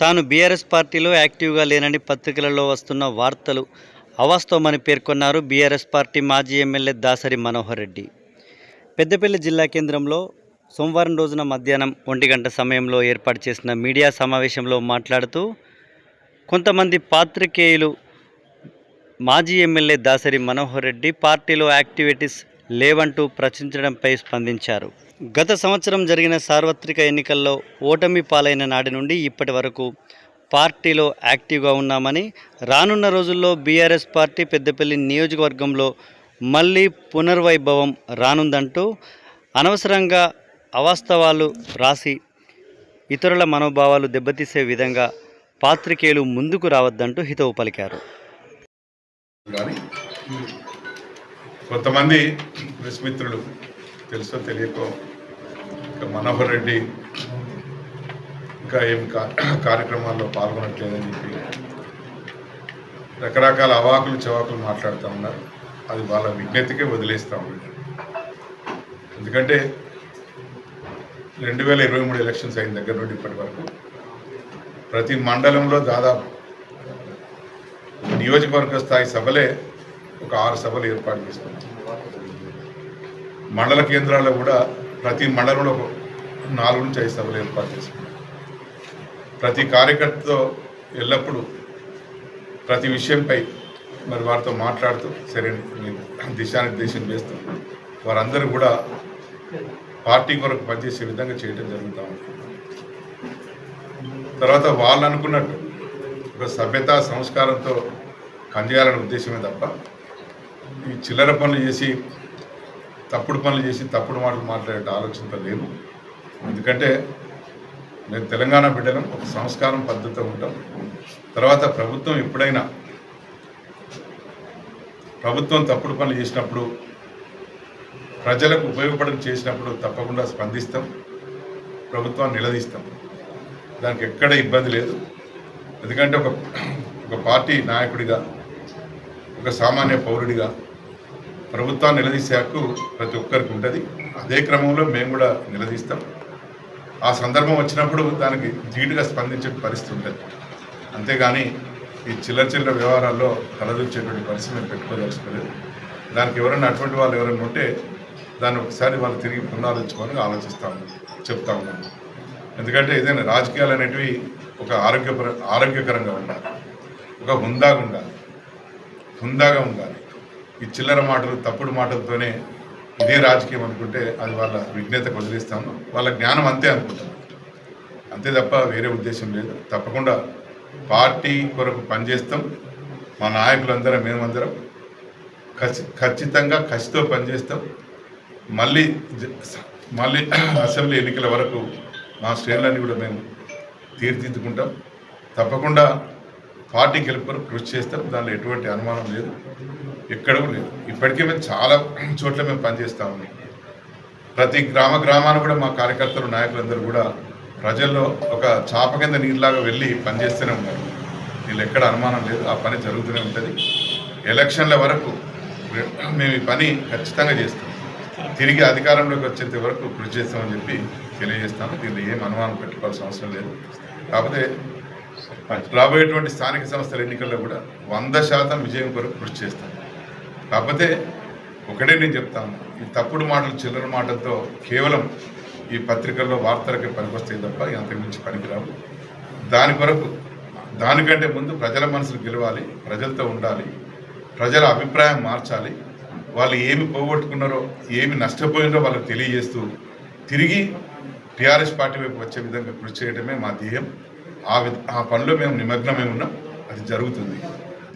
తాను బీఆర్ఎస్ పార్టీలో యాక్టివ్గా లేనని పత్రికలలో వస్తున్న వార్తలు అవాస్తవమని పేర్కొన్నారు బీఆర్ఎస్ పార్టీ మాజీ ఎమ్మెల్యే దాసరి మనోహర్ రెడ్డి. పెద్దపల్లి జిల్లా కేంద్రంలో సోమవారం రోజున మధ్యాహ్నం ఒంటి గంట సమయంలో ఏర్పాటు చేసిన మీడియా సమావేశంలో మాట్లాడుతూ కొంతమంది పాత్రికేయులు మాజీ ఎమ్మెల్యే దాసరి మనోహర్ రెడ్డి పార్టీలో యాక్టివిటీస్ లేవంటూ ప్రశ్నించడంపై స్పందించారు. గత సంవత్సరం జరిగిన సార్వత్రిక ఎన్నికల్లో ఓటమి పాలైన నాటి నుండి ఇప్పటి వరకు పార్టీలో యాక్టివ్గా ఉన్నామని రానున్న రోజుల్లో బీఆర్ఎస్ పార్టీ పెద్దపల్లి నియోజకవర్గంలో మళ్ళీ పునర్వైభవం రానుందంటూ అనవసరంగా అవాస్తవాలు రాసి ఇతరుల మనోభావాలు దెబ్బతీసే విధంగా పాత్రికేయులు ముందుకు రావద్దంటూ హితవు పలికారు. కొంతమంది ప్రెస్ మిత్రులు తెలుసో తెలియకో ఇంకా మనోహర్ రెడ్డి ఇంకా ఏం కా- కార్యక్రమాల్లో పాల్గొనట్లేదని చెప్పి రకరకాల అవాకులు చవాకులు మాట్లాడుతూ ఉన్నారు. అది వాళ్ళ విజ్ఞతకే వదిలేస్తూ ఉన్నారు. ఎందుకంటే రెండు వేల ఇరవై మూడు ఎలక్షన్స్ అయిన దగ్గర నుండి ఇప్పటి వరకు ప్రతి మండలంలో దాదాపు నియోజకవర్గ స్థాయి సభలే ఒక ఆరు సభలు ఏర్పాటు చేసుకున్నాం మండల కేంద్రాల్లో కూడా ప్రతి మండలంలో నాలుగు నుంచి ఐదు సభలు ఏర్పాటు చేసుకున్నాం ప్రతి కార్యకర్తతో ఎల్లప్పుడూ ప్రతి విషయంపై మరి వారితో మాట్లాడుతూ సరైన దిశానిర్దేశం చేస్తూ వారందరూ కూడా పార్టీ కొరకు పనిచేసే విధంగా చేయడం జరుగుతూ ఉంటుంది తర్వాత వాళ్ళు అనుకున్నట్టు ఒక సభ్యతా సంస్కారంతో పనిచేయాలనే ఉద్దేశమే తప్ప ఈ చిల్లర పనులు చేసి తప్పుడు పనులు చేసి తప్పుడు మాటలు మాట్లాడే ఆలోచనతో లేను ఎందుకంటే మేము తెలంగాణ బిడ్డలం ఒక సంస్కారం పద్ధతితో ఉంటాం. తర్వాత ప్రభుత్వం ఎప్పుడైనా ప్రభుత్వం తప్పుడు పనులు చేసినప్పుడు ప్రజలకు ఉపయోగపడం చేసినప్పుడు తప్పకుండా స్పందిస్తాం. ప్రభుత్వాన్ని నిలదీస్తాం. దానికి ఎక్కడ ఇబ్బంది లేదు. ఎందుకంటే ఒక ఒక పార్టీ నాయకుడిగా ఒక సామాన్య పౌరుడిగా ప్రభుత్వాన్ని నిలదీసే హక్కు ప్రతి ఒక్కరికి ఉంటుంది. అదే క్రమంలో మేము కూడా నిలదీస్తాం. ఆ సందర్భం వచ్చినప్పుడు దానికి ధీటుగా స్పందించే పరిస్థితి ఉంటుంది. అంతేగాని ఈ చిల్లర చిల్లర వ్యవహారాల్లో తలదూర్చేటువంటి పరిస్థితి మేము పెట్టుకోదలుచుకోలేదు. దానికి ఎవరైనా అటువంటి వాళ్ళు ఎవరైనా ఉంటే దాన్ని ఒకసారి వాళ్ళు తిరిగి పునరాలోచించుకొని ఆలోచిస్తాము చెప్తా ఉన్నాను ఎందుకంటే ఏదైనా రాజకీయాలు అనేటివి ఒక ఆరోగ్యపర ఆరోగ్యకరంగా ఉండాలి. ఒక హుందాగా ఉండాలి. హుందాగా ఉండాలి. ఈ చిల్లర మాటలు తప్పుడు మాటలతోనే ఇదే రాజకీయం అనుకుంటే అది వాళ్ళ విజ్ఞతకు వదిలేస్తాము. వాళ్ళ జ్ఞానం అంతే అనుకుంటాను అంతే తప్ప వేరే ఉద్దేశం లేదు. తప్పకుండా పార్టీ కొరకు పనిచేస్తాం. మా నాయకులందరం మేమందరం. ఖచ్చి ఖచ్చితంగా కసితో పనిచేస్తాం. మళ్ళీ మళ్ళీ అసెంబ్లీ ఎన్నికల వరకు మా శ్రేణులన్నీ కూడా మేము తీర్చిదిద్దుకుంటాం. తప్పకుండా పార్టీ గెలుపు కృషి చేస్తాం దానిలో ఎటువంటి అనుమానం లేదు ఎక్కడూ లేదు. ఇప్పటికే మేము చాలా చోట్ల మేము పనిచేస్తూ ఉన్నాం. ప్రతి గ్రామ గ్రామాన్ని కూడా మా కార్యకర్తలు నాయకులందరూ కూడా ప్రజల్లో ఒక చాప కింద నీళ్ళలాగా వెళ్ళి పనిచేస్తూనే ఉన్నారు. వీళ్ళు ఎక్కడ అనుమానం లేదు ఆ పని జరుగుతూనే ఉంటుంది. ఎలక్షన్ల వరకు మేము ఈ పని ఖచ్చితంగా చేస్తాం. తిరిగి అధికారంలోకి వచ్చేంత వరకు కృషి చేస్తామని చెప్పి తెలియజేస్తాను. దీనిలో ఏం అనుమానం పెట్టుకోవాల్సిన అవసరం లేదు. కాకపోతే రాబోయేటువంటి స్థానిక సంస్థల ఎన్నికల్లో కూడా వంద శాతం విజయం కొరకు కృషి చేస్తాం కాకపోతే ఒకటే నేను చెప్తాను ఈ తప్పుడు మాటలు చిల్లర మాటలతో కేవలం ఈ పత్రికల్లో వార్తలకే పనికొస్తాయి తప్ప అంతకుమించి పనికిరావు. దాని కొరకు దానికంటే ముందు ప్రజల మనసులు గెలవాలి ప్రజలతో ఉండాలి ప్రజల అభిప్రాయం మార్చాలి వాళ్ళు ఏమి పోగొట్టుకున్నారో ఏమి నష్టపోయినారో వాళ్ళకి తెలియజేస్తూ తిరిగి టీఆర్ఎస్ పార్టీ వైపు వచ్చే విధంగా కృషి చేయడమే మా ధ్యేయం. ఆ వి ఆ పనిలో మేము నిమగ్నమై ఉన్నాం. అది జరుగుతుంది.